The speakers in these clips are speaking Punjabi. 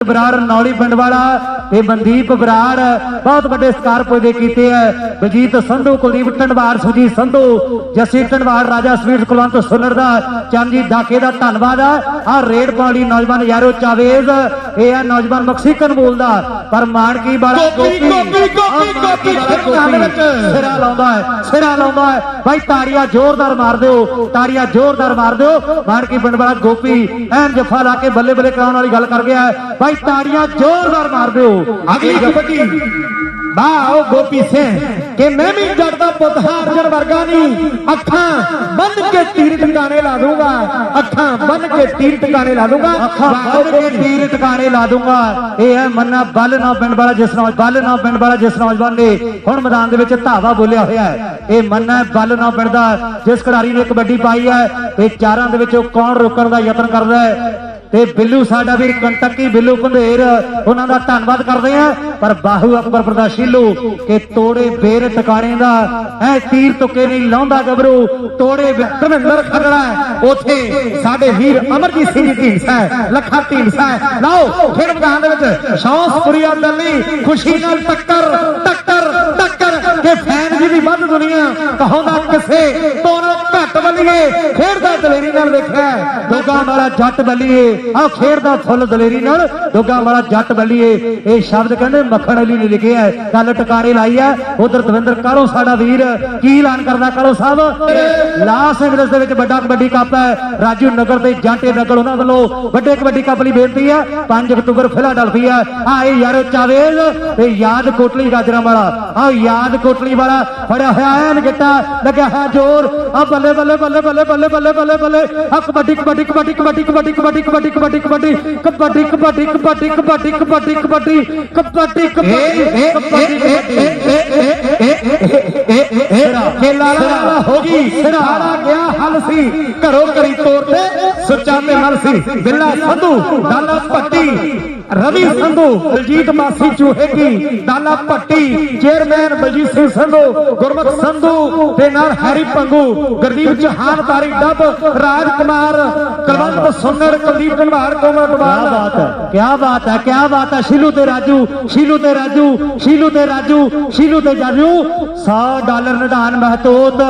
ਬਰਾੜ ਨੌਲੀ ਪਿੰਡ ਵਾਲਾ ਤੇ ਮਨਦੀਪ ਬਰਾੜ ਬਹੁਤ ਵੱਡੇ ਸਕਾਰਪੋ ਦੇ ਕੀਤੇ ਹੈ ਬਜੀਤ ਸੰਧੂ ਕੁਲਦੀਪ ਟੰਡਵਾਰ ਸੁਜੀਤ ਸੰਧੂ ਜੱਸੀ ਟੰਡਵਾਰ ਰਾਜਾ ਸਵੀਟ ਕੁਲਵੰਤ ਸੁਨਰ ਦਾ ਚੰਜੀ ਦਾਕੇ ਦਾ ਧੰਨਵਾਦ ਆ। ਆ ਰੇਡ ਪਾਉਣੀ ਨੌਜਵਾਨ ਯਾਰੋ ਚਾਵੇਜ਼ ਇਹ ਆ ਨੌਜਵਾਨ ਮੈਕਸੀਕਨ ਬੋਲਦਾ ਪਰ ਮਾਨਕੀ ਵਾਲਾ ਗੋਪੀ, ਗੋਪੀ, ਗੋਪੀ, ਗੋਪੀ। ਸਿਰਾ ਲਾਉਂਦਾ ਹੈ ਸਿਰਾ ਲਾਉਂਦਾ ਹੈ। ਭਾਈ ਤਾੜੀਆਂ ਜ਼ੋਰਦਾਰ ਮਾਰ ਦਿਓ ਤਾੜੀਆਂ ਜ਼ੋਰਦਾਰ ਮਾਰ ਦਿਓ। ਮਾਨਕੀ ਪਿੰਡ ਵਾਲਾ ਗੋਪੀ ਐਨ ਜਫਾ ਲਾ ਕੇ ਬੱਲੇ ਬੱਲੇ ਕਰਾਉਣ ਵਾਲੀ ਗੱਲ ਕਰ ਗਿਆ ਭਾਈ ਤਾੜੀਆਂ ਜ਼ੋਰਦਾਰ ਮਾਰ ਦਿਓ। ਅਗਲੀ ਕਬੱਡੀ ਉਹ ਗੋਪੀ ਸਿੰਘ ਕਿ ਮੈਂ ਵੀ ਜੱਟ ਦਾ ਪੁੱਤ ਹਾਰਜਨ ਵਰਗਾ ਨਹੀਂ। ਅੱਖਾਂ ਬੰਦ ਕੇ ਤੀਰ ਟਿਕਾਣੇ ਲਾ ਦੂੰਗਾ। ਅੱਖਾਂ ਬੰਦ ਕੇ ਤੀਰ ਟਿਕਾਣੇ ਲਾ ਦੂੰਗਾ। ਅੱਖਾਂ ਬੰਦ ਕੇ। ਤੀਰ ਟਿਕਾਣੇ ਲਾ ਦੂੰਗਾ। ਇਹ ਹੈ ਮੰਨਾ ਬੱਲ ਨਾ ਪਿੰਡ ਵਾਲਾ ਜਿਸ ਨੌਜ ਬੱਲ ਨਾ ਪਿੰਡ ਵਾਲਾ ਜਿਸ ਨੌਜਵਾਨ ਨੇ। ਹੁਣ ਮੈਦਾਨ ਦੇ ਵਿੱਚ ਧਾਵਾ ਬੋਲਿਆ ਹੋਇਆ ਹੈ। ਇਹ ਮੰਨਾ ਬੱਲ ਨਾ ਪਿੰਡ ਦਾ ਜਿਸ ਖਿਡਾਰੀ ਨੇ ਕਬੱਡੀ ਪਾਈ ਹੈ। ਤੇ ਚਾਰਾਂ ਦੇ ਵਿੱਚੋਂ ਕੌਣ ਰੋਕਣ ਦਾ ਯਤਨ ਕਰਦਾ ਹੈ? ਤੇ ਬਿੱਲੂ ਸਾਡਾ ਵੀਰ ਕੰਟਕੀ ਬਿੱਲੂ ਪੰਧੇਰ ਉਹਨਾਂ ਦਾ ਧੰਨਵਾਦ ਕਰਦੇ ਆ ਪਰ ਬਾਹੂ ਅਕਬਰ ਦਾ ਕਿ ਤੋੜੇ ਬੇਰ ਟਿਕਾਣੇ ਦਾ ਐ ਤੀਰ ਤੁਕੇ ਨਹੀਂ ਲਾਉਂਦਾ ਗੱਭਰੂ ਤੋੜੇ ਧਰਮਿੰਦਰ ਖਗੜਾ ਹੈ। ਸਾਡੇ ਵੀਰ ਅਮਰਜੀਤ ਸਿੰਘ ਜੀ ਢੀਂਡਸਾ ਹੈ, ਲੱਖਾ ਢੀਂਡਸਾ ਹੈ। ਲਓ ਖੇਡ ਮੈਦਾਨ ਦੇ ਵਿੱਚ ਸ਼ੌਂਸਪੁਰੀਆ ਦਿੱਲੀ ਖੁਸ਼ੀ ਨਾਲ ਟੱਕਰ ਟੱਕਰ ਟੱਕਰ ਕਿ ਫੈਨ ਜੀ ਦੀ ਵੱਧ ਦੁਨੀਆ ਕਹੋਂਦਾ ਕਿਸੇ ਤੋਂ ਘੱਟ ਬੱਲੀਏ ਖੇਡਦਾ ਦਲੇਰੀ ਨਾਲ ਵੇਖਿਆ ਦੁੱਗਾ ਵਾਲਾ ਜੱਟ ਬੱਲੀਏ ਆ ਖੇਡਦਾ ਫੁੱਲ ਦਲੇਰੀ ਨਾਲ। ਦੁੱਗਾ ਵਾਲਾ ਜੱਟ ਬੱਲੀਏ ਇਹ ਸ਼ਬਦ ਕਹਿੰਦੇ ਮੱਖਣ ਅਲੀ ਨੇ ਲਿਖਿਆ ਹੈ। ਗੱਲ ਟਿਕਾਰੇ ਲਾਈ ਹੈ। ਉਧਰ ਦਵਿੰਦਰ, ਕਾਰੋ ਸਾਡਾ ਵੀਰ। ਕੀ ਐਲਾਨ ਕਰਦਾ ਕਾਰੋ ਸਾਹਿਬ? ਲਾਸ ਐਂਜਲਸ ਦੇ ਵਿੱਚ ਵੱਡਾ ਕਬੱਡੀ ਕੱਪ ਹੈ। ਰਾਜੂ ਨਗਰ ਤੇ ਜਾਂਟੇ ਨਗਰ ਉਹਨਾਂ ਵੱਲੋਂ ਵੱਡੇ ਕਬੱਡੀ ਕੱਪ ਲਈ ਬੇਨਤੀ ਹੈ। 5 ਅਕਤੂਬਰ ਫਿਲਾਡਲਫੀਆ ਆ ਇਹ ਯਾਰੋ ਚਾਵੇਜ਼ ਤੇ ਯਾਦ ਕੋਟਲੀ ਗਾਜਰਾਂ ਵਾਲਾ। ਆ ਯਾਦ ਕੋਟਲੀ ਵਾਲਾ ਫੜਿਆ ਹੋਇਆ ਐਨ ਗਿੱਟਾ ਲੱਗਿਆ ਹੈ ਜ਼ੋਰ। ਆ ਬੱਲੇ ਬੱਲੇ ਬੱਲੇ ਬੱਲੇ ਬੱਲੇ ਬੱਲੇ ਬੱਲੇ ਬੱਲੇ ਆ ਕਬੱਡੀ ਕਬੱਡੀ ਕਬੱਡੀ ਕਬੱਡੀ ਕਬੱਡੀ ਕਬੱਡੀ ਕਬੱਡੀ ਕਬੱਡੀ ਕਬੱਡੀ ਕਬੱਡੀ ਕਬੱਡੀ ਕਬੱਡੀ ਕਬੱਡੀ ਕਬੱਡੀ ਕਬੱਡੀ ਕਬੱਡੀ ਖੇਲਾ ਹੋ ਗਈ ਸਾਰਾ ਗਿਆ ਹੱਲ ਸੀ ਘਰੋਂ ਕਰੀ ਤੋਰ ਤੇ ਸੁੱਚਾ ਤੇ ਮਲ ਸੀ ਬਿੱਲਾ ਸੰਧੂ ਦਾਲਾ ਭੱਟੀ ਰਵੀ ਸੰਧੂ ਦਲਜੀਤ ਮਾਸੀ ਚੂਹੇ ਕੀ ਦਾਲਾ ਭੱਟੀ ਚੇਅਰਮੈਨ ਬਲਜੀਤ ਸਿੰਘ ਸੰਧੂ ਗੁਰਮਤ ਸੰਧੂ ਤੇ ਨਾਲ ਹਰੀ ਪੰਗੂ ਗੁਰਦੀਪ ਚੌਹਾਨ ਤਾਰੀ ਡੱਬ ਰਾਜ ਕੁਮਾਰ ਕਲਵੰਤ ਸੁੰਨਰ ਕੁਲਦੀਪ ਢੰਡਾਰ ਕੋਮਾ ਟਵਾਲ ਕੀ ਬਾਤ ਹੈ। ਕੀ ਬਾਤ ਹੈ ਕੀ ਬਾਤ ਹੈ ਸ਼ੀਲੂ ਤੇ ਰਾਜੂ ਸ਼ੀਲੂ ਤੇ ਰਾਜੂ ਸ਼ੀਲੂ ਤੇ ਰਾਜੂ ਸ਼ੀਲੂ ਤੇ ਰਾਜੂ 100 ਡਾਲਰ ਨਿਧਾਨ ਮਹਤੋਤ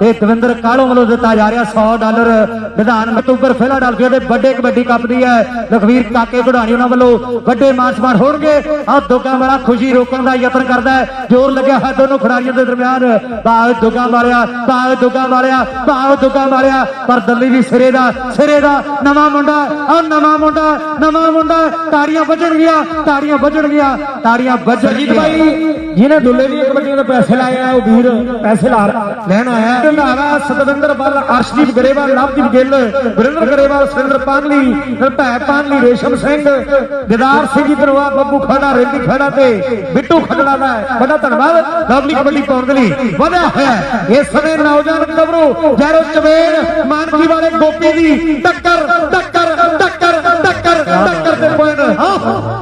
ਤੇ ਦਵਿੰਦਰ ਕਾਲੋਂ ਵੱਲੋਂ ਦਿੱਤਾ ਜਾ ਰਿਹਾ 100 ਡਾਲਰ ਨਿਧਾਨ ਮਤੂਬਰ ਫਿਲਾਡਲਫੀਆ ਦੇ ਵੱਡੇ ਕਬੱਡੀ ਕੱਪ ਦੀ ਹੈ। ਲਖਵੀਰ ਕਾਕੇ ਘੜਾਣੀ ਉਹਨਾਂ ਵੱਲੋਂ ਵੱਡੇ ਮਾਨਸਮਾਨ ਹੋਣਗੇ। ਆ ਦੁੱਗਾ ਵਾਲਾ ਖੁਸ਼ੀ ਰੋਕਣ ਦਾ ਯਤਨ ਕਰਦਾ ਹੈ। ਜ਼ੋਰ ਲੱਗਿਆ ਹੈ ਦੋਨੋਂ ਖਿਡਾਰੀਆਂ ਦੇ ਦਰਮਿਆਨ। ਬਾਗ ਦੁੱਗਾ ਮਾਰਿਆ ਬਾਗ ਦੁੱਗਾ ਮਾਰਿਆ ਬਾਗ ਦੁੱਗਾ ਮਾਰਿਆ। ਪਰ ਦਿੱਲੀ ਵੀ ਸਿਰੇ ਦਾ ਸਿਰੇ ਦਾ ਨਵਾਂ ਮੁੰਡਾ ਆ ਨਵਾਂ ਮੁੰਡਾ ਨਵਾਂ ਮੁੰਡਾ। ਤਾੜੀਆਂ ਵੱਜਣਗੀਆਂ ਤਾੜੀਆਂ ਵੱਜਣਗੀਆਂ ਤਾੜੀਆਂ ਜੀਤ ਭਾਈ, ਜਿਹਨੇ ਦੁੱਲੇ ਦੀਆਂ ਕਬੱਡੀਆਂ ਦੇ ਪੈਸੇ ਲਾਏ ਆ, ਉਹ ਵੀਰ ਪੈਸੇ ਲਾ ਲੈਣ ਆਇਆ। ਰੰਧਾਵਾ ਸਤਵਿੰਦਰ ਬੱਲ ਅਰਸ਼ਦੀਪ ਗਰੇਵਾਲ ਲਵਦੀਪ ਗਿੱਲ, ਵਰਿੰਦਰ ਗਰੇਵਾਲ ਸੁਰਿੰਦਰ ਪਾਨਲੀ, ਨਿਰਭੈ ਪਾਨਲੀ, ਰੇਸ਼ਮ ਸਿੰਘ। ਦਿਦਾਰ ਸਿੰਘ ਜੀ ਦਰਵਾ ਬੱਬੂ ਖੜਾ ਰੇਂਦੀ ਖੜਾ ਤੇ ਬਿੱਟੂ ਖਗੜਾ ਦਾ ਬੜਾ ਧੰਨਵਾਦ ਲਵਲੀ ਕਬੱਡੀ ਪਾਉਣ ਦੇ ਲਈ ਵਧਿਆ ਹੋਇਆ ਹੈ। ਇਸ ਸਮੇਂ ਨੌਜਵਾਨ ਗੱਭਰੂ ਜੈਰੋ ਚਵੇਰ ਮਾਨਕੀ ਵਾਲੇ ਗੋਪੀ ਦੀ ਟੱਕਰ ਟੱਕਰ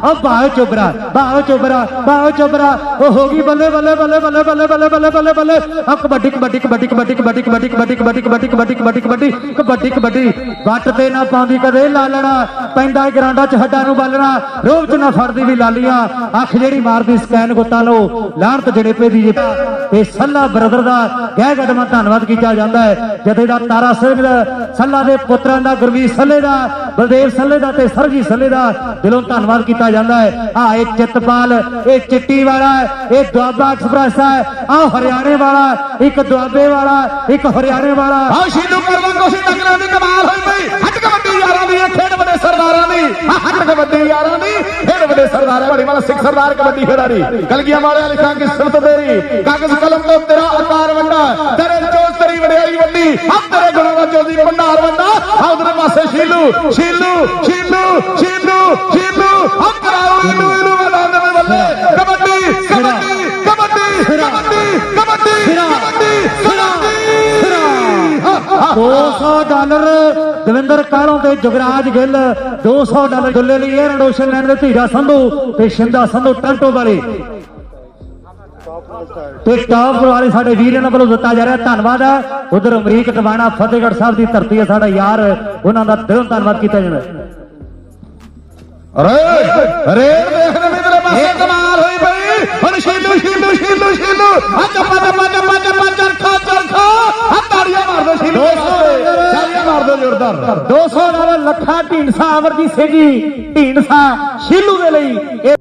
ਆ ਬਾਹ ਚੋਬਰਾ ਬਾਹ ਚੋਬਰਾ ਬਾਹ ਚੋਬਰਾ ਉਹ ਹੋ ਗਈ ਬੱਲੇ ਬੱਲੇ ਬੱਲੇ ਬੱਲੇ ਬੱਲੇ ਬੱਲੇ ਬੱਲੇ ਬੱਲੇ ਬੱਲੇ ਆ ਕਬੱਡੀ ਕਬੱਡੀ ਕਬੱਡੀ ਕਬੱਡੀ ਕਬੱਡੀ ਕਬੱਡੀ ਕਬੱਡੀ ਕਬੱਡੀ ਕਬੱਡੀ ਕਬੱਡੀ ਕਬੱਡੀ ਕਬੱਡੀ ਕਬੱਡੀ ਕਬੱਡੀ ਵੱਟ ਤੇ ਨਾ ਪਾਉਂਦੀ ਕਦੇ ਲਾਲਣਾ ਪੈਂਦਾ ਏ ਗਰਾਂਡਾ ਚ ਹੱਡਾਂ ਨੂੰ ਬਾਲਣਾ ਰੋਹ ਚ ਨਾ ਫੜਦੀ ਵੀ ਲਾਲੀਆਂ ਅੱਖ ਜਿਹੜੀ ਮਾਰਦੀ ਸਕੈਨ ਗੁੱਤਾਂ ਲੋ ਲਾਹਣਤ ਜੜੇਪੇ ਦੀ ਜੇ ਤੇ ਸੱਲਾ ਬ੍ਰਦਰ ਦਾ ਗਹਿ ਗੜਮਾ ਧੰਨਵਾਦ ਕੀਤਾ ਜਾਂਦਾ ਹੈ ਜਥੇ ਦਾ ਤਾਰਾ ਸਿੰਘ ਦਾ ਸੱਲਾ ਦੇ ਪੁੱਤਰਾਂ ਦਾ ਗੁਰਵੀਰ ਸੱਲੇ ਦਾ ਬਲਦੇਵ ਸੱਲੇ ਦਾ ਤੇ ਸਰਜੀ ਸੱਲੇ ਦਾ ਦਿਲੋਂ ਧੰਨਵਾਦ ਕੀਤਾ ਜਾਂਦਾ ਹੈ। ਆ ਇਹ ਚਿੱਤਪਾਲ, ਇਹ ਚਿੱਟੀ ਵਾਲਾ ਇਹ ਦੁਆਬਾ ਐਕਸਪ੍ਰੈਸ ਹੈ। ਆ ਹਰਿਆਣੇ ਵਾਲਾ ਇੱਕ ਦੁਆਬੇ ਵਾਲਾ, ਇੱਕ ਹਰਿਆਣੇ ਵਾਲਾ। ਆਓ ਸ਼ੀਲੂ ਕਰਵਾ ਕੋਸ਼ੀ ਟੱਕਰਾਂ ਦੀ ਕਮਾਲ ਹੋਈ ਪਈ ਹੱਟ ਕਬੱਡੀ ਯਾਰਾਂ ਦੀ, ਖੇਡ ਵੱਡੇ ਸਰਦਾਰਾਂ ਦੀ। ਹੱਟ ਕਬੱਡੀ ਯਾਰਾਂ ਦੀ, ਖੇਡ ਵੱਡੇ ਸਰਦਾਰਾਂ ਬੜੀ ਵਾਲਾ ਸਿੱਖ ਸਰਦਾਰ, ਕਬੱਡੀ ਖਿਡਾਰੀ। ਕਲਗੀਆਂ ਵਾਲਿਆਂ ਲਿਖਾਂ ਕਿ ਸਿਫਤ ਤੇਰੀ। ਕਾਗਜ਼ ਕਲਮ ਤੋਂ ਤੇਰਾ ਆਕਾਰ ਵੱਡਾ। ਤੇਰੇ ਚੋਂ ਤੇਰੀ ਵਡਿਆਈ ਵੱਡੀ। ਆ ਤੇਰੇ ਗੁਣਾਂ ਦਾ ਚੋਦੀ ਭੰਡਾਰ ਵੱਡਾ। ਪਾਸੇ ਸ਼ੀਲੂ ਸ਼ੀਲੂ ਸ਼ੀਲੂ ਸ਼ੀਲੂ ਸ਼ੀਲੂ। ਆ ਕਰਾਓ ਇਹਨੂੰ ਇਹਨੂੰ ਮੈਦਾਨ ਦੇ ਬੱਲੇ ਕਬੱਡੀ ਕਬੱਡੀ ਕਬੱਡੀ ਕਬੱਡੀ ਕਬੱਡੀ ਕਬੱਡੀ ਕਬੱਡੀ। 200 ਡਾਲਰ ਦਵਿੰਦਰ ਕਾਲੋਂ ਤੇ ਜਗਰਾਜ ਗਿੱਲ 200 ਡਾਲਰ ਦੁੱਲੇ ਲਈ 에ਅਰ ਰੋਸ਼ਨ ਲੈਣ ਦੇ ਧੀਰਾ ਸੰਧੂ ਤੇ ਸ਼ਿੰਦਾ ਸੰਧੂ ਟੰਟੋ ਵਾਲੇ। ਤੇ ਟਾਪ ਵਾਲੇ ਸਾਡੇ ਵੀਰ ਇਹਨਾਂ ਵੱਲੋਂ ਦਿੱਤਾ ਜਾ ਰਿਹਾ ਧੰਨਵਾਦ ਹੈ। ਉਧਰ ਅਮਰੀਕ ਟਵਾਣਾ ਫਤਿਹਗੜ੍ਹ ਸਾਹਿਬ ਦੀ ਧਰਤੀ ਹੈ। ਸਾਡਾ ਯਾਰ ਉਹਨਾਂ ਦਾ ਦਿਲੋਂ ਧੰਨਵਾਦ ਕੀਤਾ ਜਾਂਦਾ ਅਰੇ ਰੇਡ ਦੇਖਦੇ ਵੀ ਤੇਰੇ ਪਾਸੇ ਕਮਾਲ ਹੋਈ ਪਈ। ਹੁਣ ਸ਼ੀਲੂ ਸ਼ੀਲੂ ਸ਼ੀਲੂ ਸ਼ੀਲੂ। ਆ ਚੱਪਾ ਚੱਪਾ ਚੱਪਾ ਚੱਪਾ ਚਰਖਾ ਚਰਖਾ। ਆ ਤਾੜੀਆਂ ਮਾਰ ਦੋ ਸ਼ੀਲੂ। ਤਾੜੀਆਂ ਮਾਰ ਦੋ ਜ਼ੋਰਦਾਰ। 200 ਨਾਲ ਲੱਖਾ ਢੀਂਡਸਾ ਅਮਰਜੀਤ ਸਿੰਘ ਜੀ। ਢੀਂਡਸਾ ਸ਼ੀਲੂ ਦੇ ਲਈ।